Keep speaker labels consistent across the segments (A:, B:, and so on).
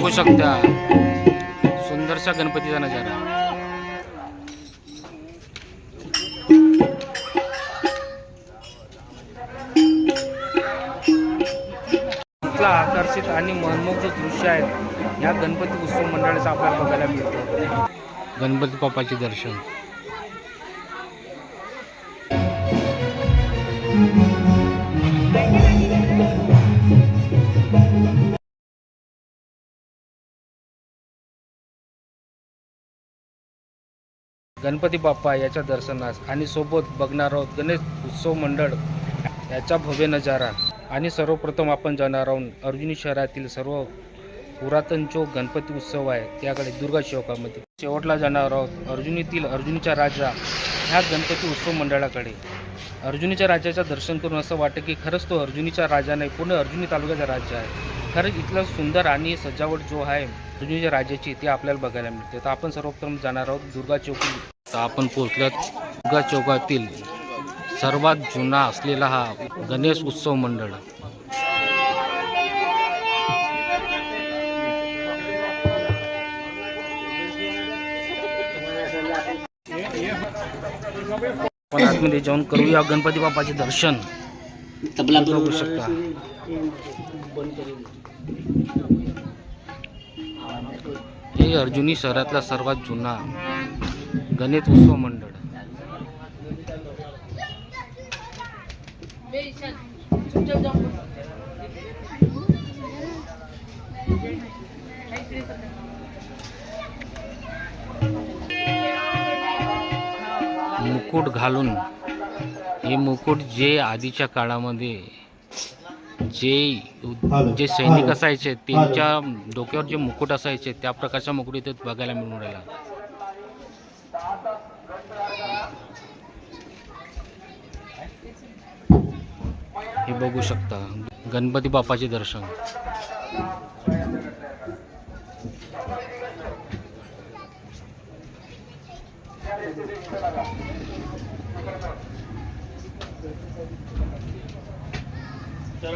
A: बघू शकता. सुंदरसा गणपतीचा नजारा. इथला आकर्षित आणि मनमोहक जो दृश्य आहे या गणपती उत्सव मंडळाचा आपल्याला बघायला मिळतो. गणपती बाप्पाचे दर्शन. गणपती बाप्पा याच्या दर्शनास आणि सोबत बघणार आहोत गणेश उत्सव मंडळ याचा भव्य नजारा. आणि सर्वप्रथम आपण जाणार आहोत अर्जुनी शहरातील सर्व पुरातन जो गणपती उत्सव आहे त्याकडे दुर्गा चौकामध्ये शेवटला जाणार आहोत अर्जुनीतील अर्जुनीचा राजा ह्या गणपती उत्सव मंडळाकडे. अर्जुनीच्या राजाचं दर्शन करून असं वाटतं की खरंच तो अर्जुनीचा राजा नाही पूर्ण अर्जुनी तालुक्याचा राज्य आहे. खरंच इथलं सुंदर आणि सजावट जो आहे अर्जुनीच्या राजाची ती आपल्याला बघायला मिळते. तर आपण सर्वप्रथम जाणार आहोत दुर्गा चौकी तर आपण पोहोचलोत दुर्गा चौकातील सर्वात जुना असलेला हा गणेश उत्सव मंडळ. आपण आतमध्ये जाऊन करूया. गणपती बाप्पाचे दर्शन.
B: तबला
A: बघू शकता. हे अर्जुनी शहरातला सर्वात जुना गणेश उत्सव मंडळ. मुकुट घालून हे मुकुट जे आधीच्या काळामध्ये जे जे सैनिक असायचे त्यांच्या डोक्यावर जे मुकुट असायचे त्या प्रकारचा मुकुट इथे बघायला मिळून राहिला. हे बघू शकता. गणपती बाप्पाचे दर्शन. तर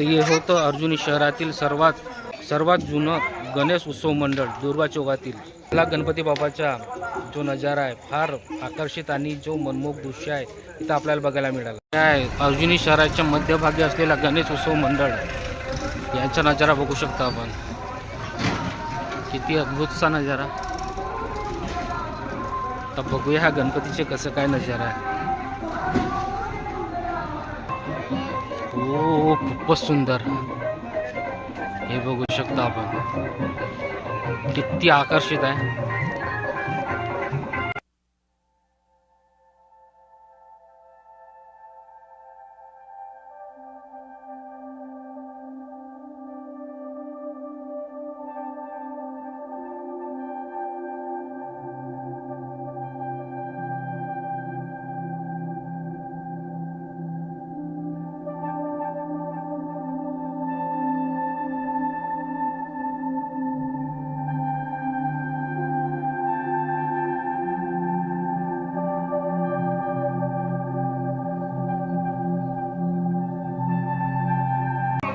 A: हे होतं अर्जुनी शहरातील सर्वात सर्वात जुनं गणेश उत्सव मंडळ दुर्गा चौकातील मला गणपती बाबाचा जो नजारा आहे फार आकर्षित आणि जो मनमोहक दृश्य आहे तिथं आपल्याला बघायला मिळाला. काय अर्जुनी शहराच्या मध्यभागी असलेला गणेश उत्सव मंडळ यांचा नजारा बघू शकता आपण. किती अद्भुतचा नजारा. तर बघूया हा गणपतीचे कसं काय नजारा आहे. ओ खूपच सुंदर. हे बघू शकता आपण किती आकर्षित आहे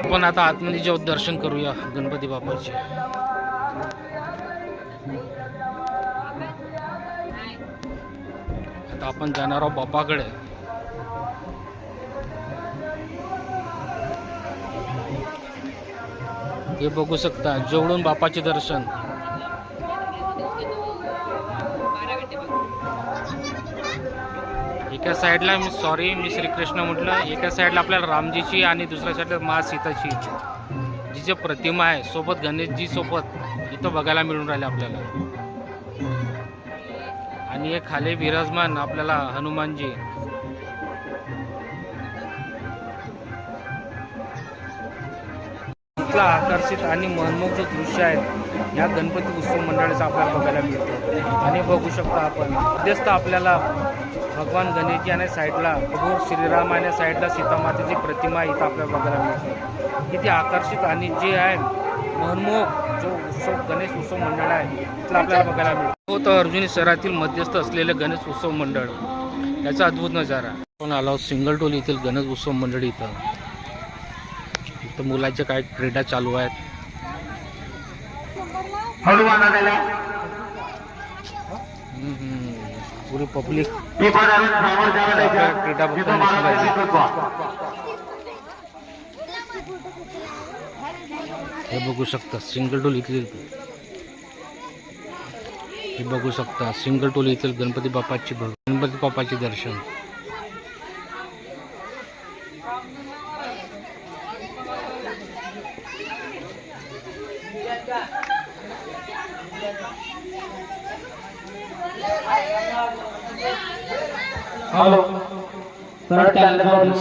A: आपण आता आतमध्ये जेव्हा दर्शन करूया गणपती बाप्पाचे. आता आपण जाणार आहोत बाप्पाकडे. हे बघू शकता जेवढून बापाचे दर्शन. एका साईडला मी सॉरी मी श्रीकृष्ण म्हटलं एका साईडला आपल्याला रामजीची आणि दुसऱ्या साईडला मा सीताची. जी जे प्रतिमा आहे सोबत गणेशजी सोबत इथं बघायला मिळून राहिले आपल्याला. आणि हे खाली विराजमान आपल्याला हनुमानजी. इथला आकर्षित आणि मनमोहक जो दृश्य आहे या गणपती उत्सव मंडळाचा आपल्याला बघायला मिळतो. आणि बघू शकतो आपण. मध्यस्थ आपल्याला भगवान गणेशजी आणि साईडला प्रभू श्रीराम आणि साईडला सीतामातेची प्रतिमा इथं आपल्याला बघायला मिळते. किती आकर्षित आणि जे आहे मनमोहक जो उत्सव गणेश उत्सव मंडळ आहे तिथला आपल्याला बघायला मिळतो. हो, तो अर्जुनी शहरातील मध्यस्थ असलेले गणेश उत्सव मंडळ याचा अद्भुत नजारा. आपण आलो सिंगल टोल येथील गणेश उत्सव मंडळ इथं. इथं मुलाचे काय क्रीडा चालू आहेत. पुरी पब्लिक क्रीडा. हे बघू शकता सिंगल टोल येथील हे बघू शकता सिंगल टोल येथील गणपती बाप्पाची गणपती बाप्पाचे दर्शन.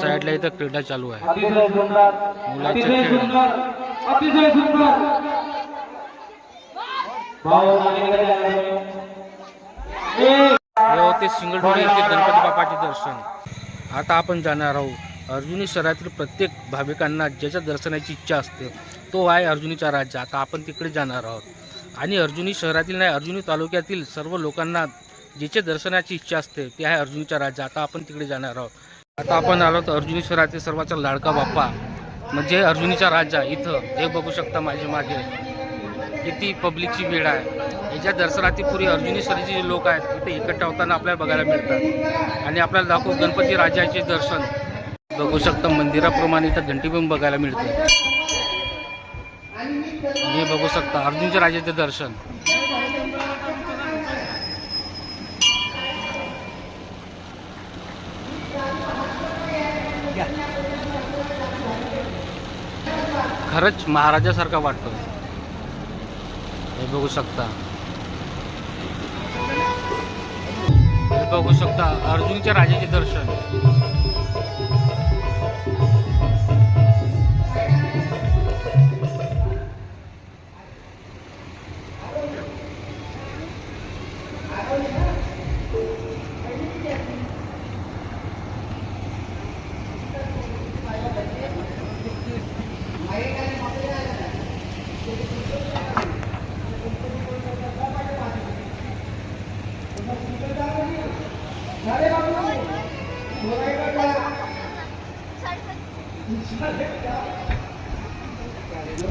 A: साईडला इथं क्रीडा चालू आहे.
B: अतिशय सुंदर
A: मुलाचे
B: अतिशय
A: खेळ.
B: सुंदर अतिशय सुंदर. भाऊ मानेकडे आले. एक
A: होते सिंगल टोल येथील गणपती बाप्पाचे दर्शन. आता आपण जाणार आहोत. अर्जुनी शहरातील प्रत्येक भाविकांना ज्याच्या दर्शनाची इच्छा असते तो आहे अर्जुनीचा राज्य. आता आपण तिकडे जाणार आहोत. आणि अर्जुनी शहरातील नाही अर्जुनी तालुक्यातील सर्व लोकांना जिचे दर्शनाची इच्छा असते ते आहे अर्जुनीचा राज्य. आता आपण तिकडे जाणार आहोत. आता आपण आलो तर अर्जुनी शहरातील सर्वांचा लाडका बाप्पा म्हणजे अर्जुनीचा राजा इथं. हे बघू शकता माझे मागे. किती पब्लिकची वेळ आहे. याच्या दर्शनातील पुरी अर्जुनी शहराचे जे लोक आहेत इथे एकट्ठा होताना आपल्याला बघायला मिळतात. आणि आपल्याला दाखवू गणपती राजाचे दर्शन. बघू शकता मंदिराप्रमाणे इथं घंटी पण बघायला मिळते तुम्ही हे बघू शकता अर्जुनच्या राजाचे दर्शन. खरंच महाराजासारखा वाटतो हे बघू शकता. हे बघू शकता अर्जुनच्या राजाचे दर्शन.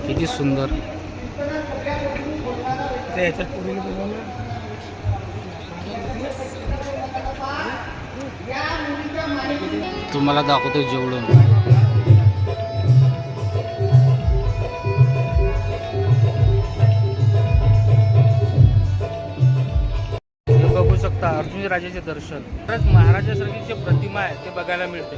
A: किती सुंदर. तुम्हाला दाखवतो जेवढं. शकता अर्जुनी राजाचे दर्शन. खरंच महाराजासारखी जे प्रतिमा आहे ते बघायला मिळते.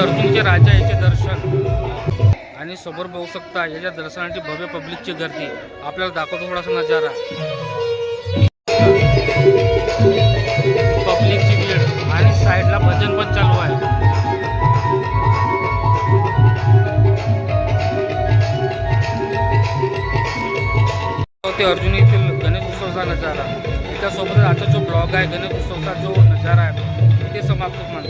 A: अर्जुनचे राजा याचे दर्शन. आणि समोर बघू शकता याच्या दर्शनाची भव्य पब्लिकची गर्दी. आपल्याला दाखवतो थोडासा नजारा. पब्लिकची भीड आणि साईडला भजन पण चालू आहे. ते अर्जुन येथील गणेश उत्सवचा नजारा. त्याच्यासोबतच आजचा जो ब्लॉग आहे गणेश उत्सवचा जो नजारा आहे ते समाप्त मानतो